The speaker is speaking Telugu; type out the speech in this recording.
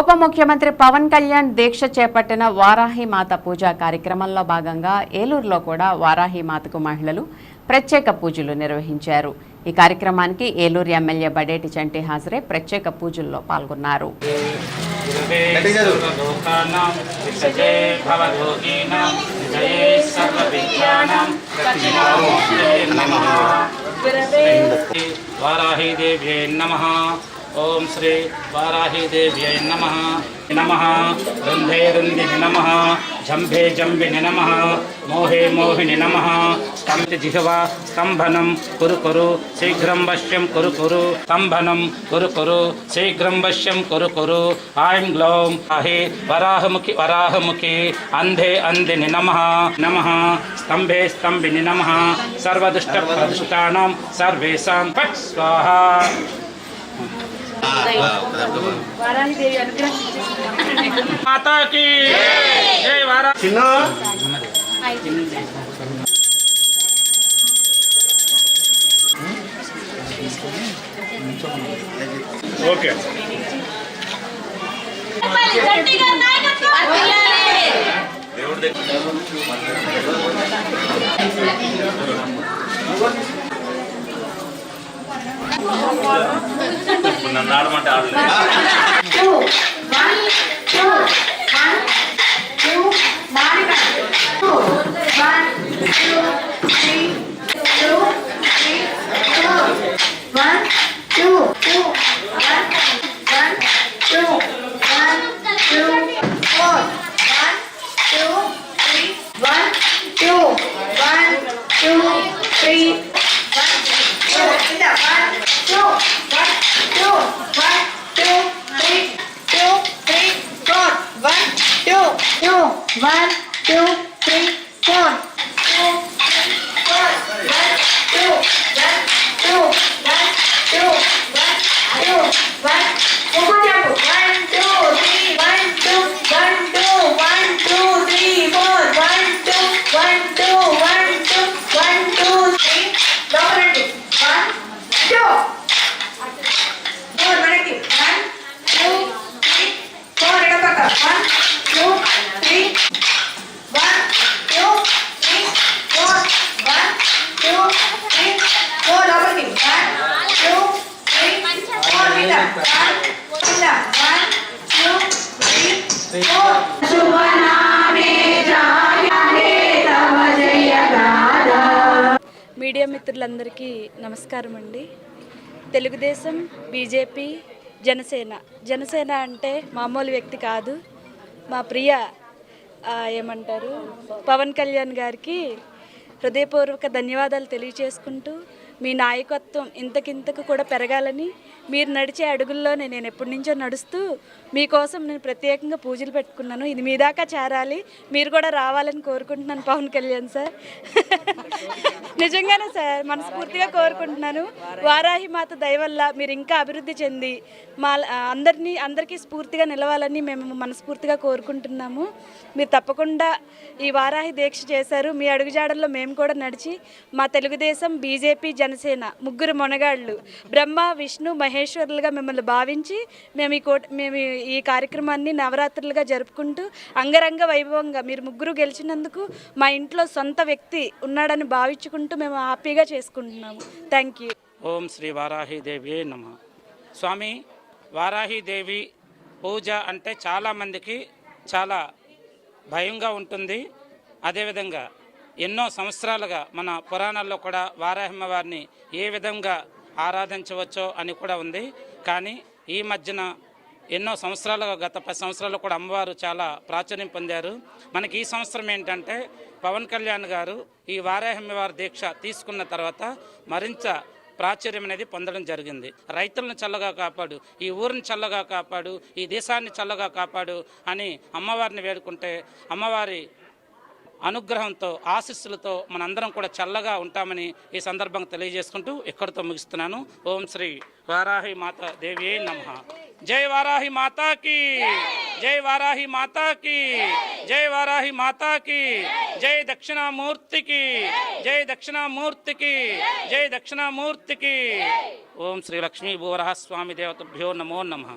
ఉప ముఖ్యమంత్రి పవన్ కళ్యాణ్ దీక్ష చేపట్టిన వారాహి మాత పూజా కార్యక్రమంలో భాగంగా ఏలూరులో కూడా వారాహి మాతకు మహిళలు ప్రత్యేక పూజలు నిర్వహించారు. ఈ కార్యక్రమానికి ఏలూరు ఎమ్మెల్యే బడేటి చంటి హాజరే ప్రత్యేక పూజల్లో పాల్గొన్నారు. సర్వలోకానాం విసజే ఓం శ్రీ వారాహీదేవ్యై నమ. నమ. రుంధే రుంధిని నమ. జంభే జంభిని నమ. మోహే మోహిని నమ. స్తంభి జిహ్వా స్తంభనం కురు కురు. శీఘ్రం వశ్యం కురు కురు. స్తంభనం కురు కురు. శీఘ్రం వశ్యం కురు కురు. ఐం గ్లౌం అహే వరాహముఖి వరాహముఖి. అంధే అంధిని నమ. నమ. స్తంభే స్తంభిని నమ. సర్వదుష్ట ప్రదుష్టానం సర్వేషాం. ఫట్ స్వాహా. మాతాకి. జై వారా. చిన్న. ఓకే. గట్టిగా నాయకత్వం వర్ధిల్లాలి. నన్ను ఆడమంటే ఆడలేదు Two, one, two, one, two, Monica. Two, one, two, three, Two, one, two, three, four. Two, three, four. One, two, one, two, media మిత్రులందరికీ నమస్కారం అండి. తెలుగుదేశం బీజేపీ జనసేన. జనసేన అంటే మామూలు వ్యక్తి కాదు. మా ప్రియ ఏమంటారు పవన్ కళ్యాణ్ గారికి హృదయపూర్వక ధన్యవాదాలు తెలియచేసుకుంటూ మీ నాయకత్వం ఇంతకింతకు కూడా పెరగాలని మీరు నడిచే అడుగుల్లోనే నేను ఎప్పటి నుంచో నడుస్తూ మీకోసం నేను ప్రత్యేకంగా పూజలు పెట్టుకున్నాను. ఇది మీ దాకా చేరాలి. మీరు కూడా రావాలని కోరుకుంటున్నాను పవన్ కళ్యాణ్ సార్. నిజంగానే సార్ మనస్ఫూర్తిగా కోరుకుంటున్నాను. వారాహి మాత దయ మీరు ఇంకా అభివృద్ధి చెంది మా అందరినీ అందరికీ స్ఫూర్తిగా నిలవాలని మేము మనస్ఫూర్తిగా కోరుకుంటున్నాము. మీరు తప్పకుండా ఈ వారాహి దీక్ష చేశారు. మీ అడుగుజాడల్లో మేము కూడా నడిచి మా తెలుగుదేశం బీజేపీ జనసేన ముగ్గురు మొనగాళ్ళు. బ్రహ్మ విష్ణు మహేశ్వరులుగా మిమ్మల్ని భావించి మేము ఈ కోట మేము ఈ కార్యక్రమాన్ని నవరాత్రులుగా జరుపుకుంటూ అంగరంగ వైభవంగా మీరు ముగ్గురు గెలిచినందుకు మా ఇంట్లో సొంత వ్యక్తి ఉన్నాడని భావించుకుంటూ మేము హ్యాపీగా చేసుకుంటున్నాము. థ్యాంక్ యూ ఓం శ్రీ వారాహిదేవి నమ. స్వామి వారాహిదేవి పూజ అంటే చాలామందికి చాలా భయంగా ఉంటుంది. అదేవిధంగా ఎన్నో సంవత్సరాలుగా మన పురాణాల్లో కూడా వారాహిమ్మ వారిని ఏ విధంగా ఆరాధించవచ్చో అని కూడా ఉంది. కానీ ఈ మధ్యన ఎన్నో సంవత్సరాలుగా గత పది సంవత్సరాలు కూడా అమ్మవారు చాలా ప్రాచుర్యం పొందారు. మనకి ఈ సంవత్సరం ఏంటంటే పవన్ కళ్యాణ్ గారు ఈ వారాహమ్మ వారి దీక్ష తీసుకున్న తర్వాత మరింత ప్రాచుర్యం అనేది పొందడం జరిగింది. రైతులను చల్లగా కాపాడు ఈ ఊరిని చల్లగా కాపాడు ఈ దేశాన్ని చల్లగా కాపాడు అని అమ్మవారిని వేడుకుంటే అమ్మవారి అనుగ్రహంతో ఆశీస్సులతో మనందరం కూడా చల్లగా ఉంటామని ఈ సందర్భంగా తెలియజేసుకుంటూ ఇక్కడితో ముగిస్తున్నాను. ఓం శ్రీ వారాహి మాత దేవి నమ. జై వారాహి మాతాకి జై వారాహి మాతాకి జై వారాహి మాతాకి జై దక్షిణామూర్తికి జై దక్షిణామూర్తికి జై దక్షిణామూర్తికి ఓం శ్రీ లక్ష్మీ భూవరహ స్వామి దేవతభ్యో నమో నమః.